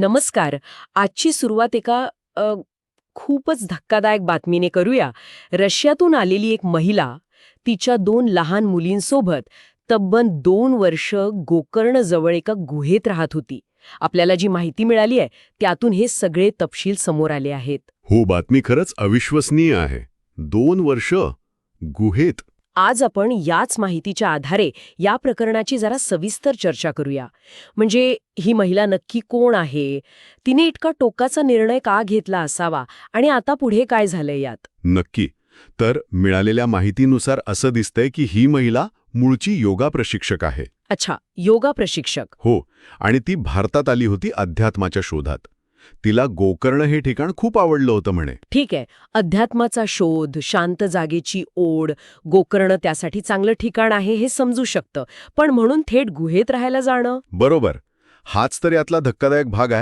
नमस्कार. आजची सुरुवात एका अ, खूपच धक्कादायक बातमीने करूया. रशियातून आलेली एक महिला तिच्या दोन लहान मुलींसोबत तब्बल दोन वर्ष गोकर्णजवळ एका गुहेत राहत होती. आपल्याला जी माहिती मिळाली आहे त्यातून हे सगळे तपशील समोर आले आहेत. हो बातमी खरंच अविश्वसनीय आहे. दोन वर्ष गुहेत आज आपण याच माहितीच्या आधारे या प्रकरणाची जरा सविस्तर चर्चा करूया. म्हणजे ही महिला नक्की कोण आहे? तिने इतका टोकाचा निर्णय का घेतला असावा? आणि आता पुढे काय झालंय यात? नक्की. तर मिळालेल्या माहितीनुसार असं दिसतंय की ही महिला मूळची योगा प्रशिक्षक आहे. अच्छा योगा प्रशिक्षक. हो आणि ती भारतात आली होती अध्यात्माच्या शोधात. तिला गोकर्ण हे ठिकाण खूप आवडलं होतं म्हणे. ठीक आहे. अध्यात्माचा शोध शांत जागेची ओढ गोकर्ण त्यासाठी चांगलं ठिकाण आहे हे समजू शकतं. पण म्हणून थेट गुहेत राहायला जाणं? बरोबर. हाच तर यातला धक्कादायक भाग आहे.